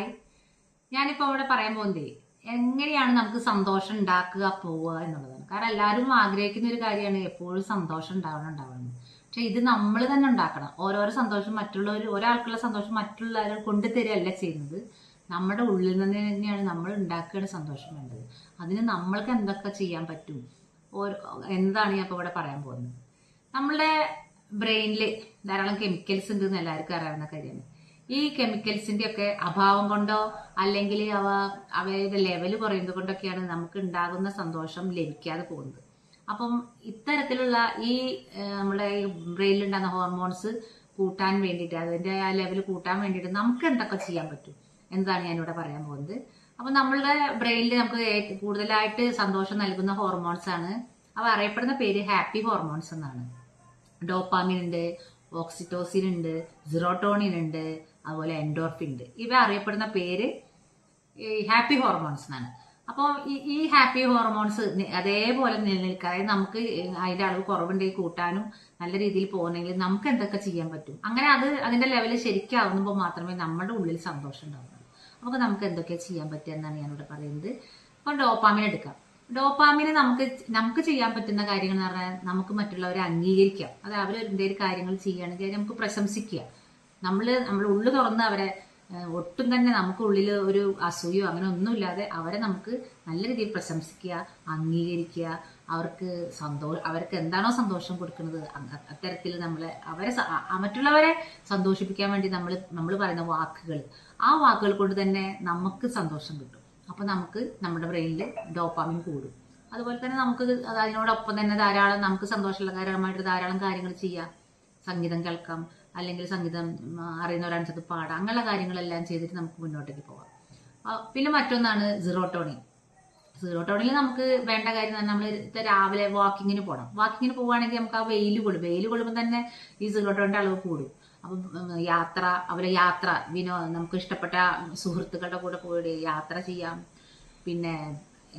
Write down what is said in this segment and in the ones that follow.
Hi ഞാനിപ്പോൾ ഇവിടെ പറയാൻ പോകുന്നത് എങ്ങനെയാണ് നമുക്ക് സന്തോഷം ഉണ്ടാക്കുക പോവുക എന്നുള്ളതാണ്. കാരണം എല്ലാവരും ആഗ്രഹിക്കുന്ന ഒരു കാര്യമാണ് എപ്പോഴും സന്തോഷം ഉണ്ടാവണം ഉണ്ടാവണം. പക്ഷെ ഇത് നമ്മൾ തന്നെ ഉണ്ടാക്കണം. ഓരോരോ സന്തോഷം മറ്റുള്ളവർ ഒരാൾക്കുള്ള സന്തോഷം മറ്റുള്ളവരെ കൊണ്ടുതരികയല്ല ചെയ്യുന്നത്. നമ്മുടെ ഉള്ളിൽ നിന്ന് തന്നെയാണ് നമ്മൾ ഉണ്ടാക്കുകയാണ് സന്തോഷം വേണ്ടത്. അതിന് നമ്മൾക്ക് എന്തൊക്കെ ചെയ്യാൻ പറ്റും? ഓരോ എന്താണ് ഞാൻ ഇപ്പോൾ ഇവിടെ പറയാൻ പോകുന്നത്. നമ്മളുടെ ബ്രെയിനിൽ ധാരാളം കെമിക്കൽസ് ഉണ്ട് എന്ന് എല്ലാവർക്കും അറിയാവുന്ന കാര്യമാണ്. ഈ കെമിക്കൽസിന്റെ ഒക്കെ അഭാവം കൊണ്ടോ അല്ലെങ്കിൽ അവ അവയുടെ ലെവൽ കുറയുന്നത് കൊണ്ടൊക്കെയാണ് നമുക്ക് ഉണ്ടാകുന്ന സന്തോഷം ലഭിക്കാതെ പോകുന്നത്. അപ്പം ഇത്തരത്തിലുള്ള ഈ നമ്മുടെ ഈ ബ്രെയിനിൽ ഉണ്ടാകുന്ന ഹോർമോൺസ് കൂട്ടാൻ വേണ്ടിയിട്ട് അതിന്റെ ആ ലെവൽ കൂട്ടാൻ വേണ്ടിയിട്ട് നമുക്ക് എന്തൊക്കെ ചെയ്യാൻ പറ്റും? എന്താണ് ഞാനിവിടെ പറയാൻ പോകുന്നത്. അപ്പം നമ്മളുടെ ബ്രെയിനിൽ നമുക്ക് കൂടുതലായിട്ട് സന്തോഷം നൽകുന്ന ഹോർമോൺസ് ആണ്. അവ അറിയപ്പെടുന്ന പേര് ഹാപ്പി ഹോർമോൺസ് എന്നാണ്. ഡോപ്പാമിൻ ഉണ്ട് ഓക്സിറ്റോസിൻ ഉണ്ട് സിറോട്ടോണിൻ ഉണ്ട് അതുപോലെ എൻഡോർഫിൻ ഉണ്ട് ഇവ അറിയപ്പെടുന്ന പേര് ഹാപ്പി ഹോർമോൺസ് എന്നാണ്. അപ്പോൾ ഈ ഹാപ്പി ഹോർമോൺസ് അതേപോലെ നിലനിൽക്കാതെ നമുക്ക് അതിന്റെ അളവ് കുറവുണ്ടെങ്കിൽ കൂട്ടാനും നല്ല രീതിയിൽ പോകുന്നെങ്കിൽ നമുക്ക് എന്തൊക്കെ ചെയ്യാൻ പറ്റും? അങ്ങനെ അത് അതിന്റെ ലെവൽ ശരിക്കാവുമ്പോൾ മാത്രമേ നമ്മുടെ ഉള്ളിൽ സന്തോഷം ഉണ്ടാവുള്ളൂ. അപ്പോൾ നമുക്ക് എന്തൊക്കെ ചെയ്യാൻ പറ്റുക എന്നാണ് ഞാനിവിടെ പറയുന്നത്. അപ്പോൾ ഡോപ്പാമിൻ എടുക്കാം. ഡോപ്പാമിന് നമുക്ക് നമുക്ക് ചെയ്യാൻ പറ്റുന്ന കാര്യങ്ങൾ എന്ന് പറഞ്ഞാൽ നമുക്ക് മറ്റുള്ളവരെ അംഗീകരിക്കാം അത് അവർ എന്തെങ്കിലും കാര്യങ്ങൾ ചെയ്യുകയാണെങ്കിൽ നമുക്ക് പ്രശംസിക്കുക. നമ്മൾ നമ്മൾ ഉള്ളു തുറന്ന് അവരെ ഒട്ടും തന്നെ നമുക്ക് ഉള്ളിൽ ഒരു അസൂയോ അങ്ങനെ ഒന്നുമില്ലാതെ അവരെ നമുക്ക് നല്ല രീതിയിൽ പ്രശംസിക്കുക അംഗീകരിക്കുക. അവർക്ക് സന്തോഷം അവർക്ക് എന്താണോ സന്തോഷം കൊടുക്കുന്നത് അത്തരത്തിൽ നമ്മളെ അവരെ മറ്റുള്ളവരെ സന്തോഷിപ്പിക്കാൻ വേണ്ടി നമ്മൾ നമ്മൾ പറയുന്ന വാക്കുകൾ ആ വാക്കുകൾ കൊണ്ട് തന്നെ നമുക്ക് സന്തോഷം കിട്ടും. അപ്പൊ നമുക്ക് നമ്മുടെ ബ്രെയിനിൽ ഡോപ്പാമിൻ കൂടും. അതുപോലെ തന്നെ നമുക്ക് അതിനോട് അതിനോടൊപ്പം തന്നെ ധാരാളം നമുക്ക് സന്തോഷമുള്ള കാര്യമായിട്ട് ധാരാളം കാര്യങ്ങൾ ചെയ്യാം. സംഗീതം കേൾക്കാം അല്ലെങ്കിൽ സംഗീതം അറിയുന്നവരനുസരിച്ച് പാടാം. അങ്ങനെയുള്ള കാര്യങ്ങളെല്ലാം ചെയ്തിട്ട് നമുക്ക് മുന്നോട്ടേക്ക് പോകാം പിന്നെ മറ്റൊന്നാണ് സിറോട്ടോണിൻ സീറോട്ടോണിൽ നമുക്ക് വേണ്ട കാര്യം തന്നെ നമ്മൾ രാവിലെ വാക്കിങ്ങിന് പോകണം വാക്കിങ്ങിന് പോവുകയാണെങ്കിൽ നമുക്ക് ആ വെയിൽ കൊള്ളും വെയിൽ കൊള്ളുമ്പോൾ തന്നെ ഈ സീറോട്ടോണിന്റെ അളവ് കൂടും. അപ്പം യാത്ര അവരെ യാത്ര വിനോ നമുക്ക് ഇഷ്ടപ്പെട്ട സുഹൃത്തുക്കളുടെ കൂടെ പോയി യാത്ര ചെയ്യാം. പിന്നെ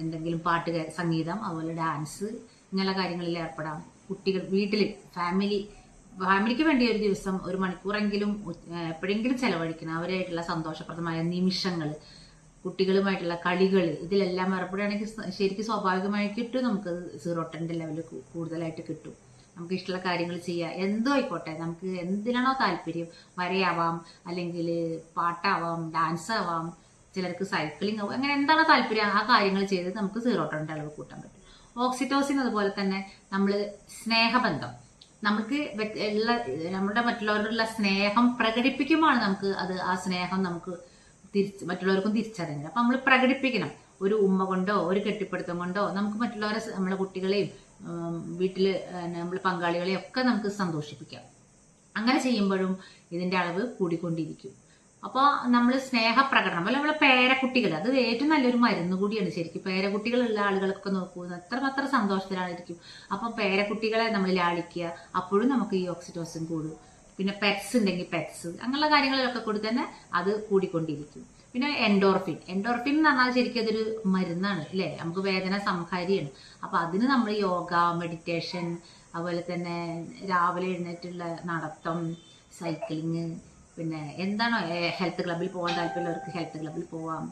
എന്തെങ്കിലും പാട്ട് സംഗീതം അതുപോലെ ഡാൻസ് ഇങ്ങനെയുള്ള കാര്യങ്ങളിൽ ഏർപ്പെടാം. കുട്ടികൾ വീട്ടിൽ ഫാമിലി ഫാമിലിക്ക് വേണ്ടി ഒരു ദിവസം ഒരു മണിക്കൂറെങ്കിലും എപ്പോഴെങ്കിലും ചെലവഴിക്കണം. അവരായിട്ടുള്ള സന്തോഷപ്രദമായ നിമിഷങ്ങൾ കുട്ടികളുമായിട്ടുള്ള കളികൾ ഇതിലെല്ലാം ഏർപ്പെടുകയാണെങ്കിൽ ശരിക്കും സ്വാഭാവികമായി കിട്ടും നമുക്ക്. സീറോട്ടന്റെ ലെവൽ കൂടുതലായിട്ട് കിട്ടും. നമുക്ക് ഇഷ്ടമുള്ള കാര്യങ്ങൾ ചെയ്യുക എന്തോ ആയിക്കോട്ടെ നമുക്ക് എന്തിനാണോ താല്പര്യം? വരയാവാം അല്ലെങ്കിൽ പാട്ടാവാം ഡാൻസ് ആവാം ചിലർക്ക് സൈക്ലിംഗ് ആവും അങ്ങനെ എന്താണോ താല്പര്യം? ആ കാര്യങ്ങൾ ചെയ്ത് നമുക്ക് സീറോ സീറോട്ടന്റെ അളവ് കൂട്ടാൻ പറ്റും. ഓക്സിറ്റോസിൻ അതുപോലെ തന്നെ നമ്മൾ സ്നേഹബന്ധം. നമുക്ക് എല്ലാ നമ്മുടെ മറ്റുള്ളവരോടുള്ള സ്നേഹം പ്രകടിപ്പിക്കുമ്പോഴാണ് നമുക്ക് അത് ആ സ്നേഹം നമുക്ക് തിരിച്ച് മറ്റുള്ളവർക്കും തിരിച്ചറിയുന്നത്. അപ്പൊ നമ്മൾ പ്രകടിപ്പിക്കണം. ഒരു ഉമ്മ കൊണ്ടോ ഒരു കെട്ടിപ്പടുത്തം കൊണ്ടോ നമുക്ക് മറ്റുള്ളവരെ നമ്മളെ കുട്ടികളെയും വീട്ടിൽ നമ്മൾ പങ്കാളികളെയും ഒക്കെ നമുക്ക് സന്തോഷിപ്പിക്കാം. അങ്ങനെ ചെയ്യുമ്പോഴും ഇതിന്റെ അളവ് കൂടിക്കൊണ്ടിരിക്കും. അപ്പോൾ നമ്മൾ സ്നേഹപ്രകടനം അല്ല നമ്മളെ പേരക്കുട്ടികൾ അത് ഏറ്റവും നല്ലൊരു മരുന്ന് കൂടിയാണ്. ശരിക്കും പേരക്കുട്ടികളുള്ള ആളുകളൊക്കെ നോക്കൂ അത്രമാത്രം സന്തോഷത്തിലായിരിക്കും അപ്പൊ പേരക്കുട്ടികളെ നമ്മൾ ലാളിക്കുക അപ്പോഴും നമുക്ക് ഈ ഓക്സിറ്റോസിൻ കൂടും. പിന്നെ പെറ്റ്സ് ഉണ്ടെങ്കിൽ പെറ്റ്സ് അങ്ങനെയുള്ള കാര്യങ്ങളിലൊക്കെ കൂടി തന്നെ അത് കൂടിക്കൊണ്ടിരിക്കും. പിന്നെ എൻഡോർഫിൻ എൻഡോർഫിൻ എന്ന് പറഞ്ഞാൽ ശരിക്കും അതൊരു മരുന്നാണ് അല്ലേ? നമുക്ക് വേദന സംഹാരിയാണ്. അപ്പൊ അതിന് നമ്മൾ യോഗ മെഡിറ്റേഷൻ അതുപോലെ തന്നെ രാവിലെ എഴുന്നേറ്റുള്ള നടത്തം സൈക്ലിങ് പിന്നെ എന്താണോ ഹെൽത്ത് ക്ലബ്ബിൽ പോകാൻ താല്പര്യമുള്ളവർക്ക് ഹെൽത്ത് ക്ലബ്ബിൽ പോവാം.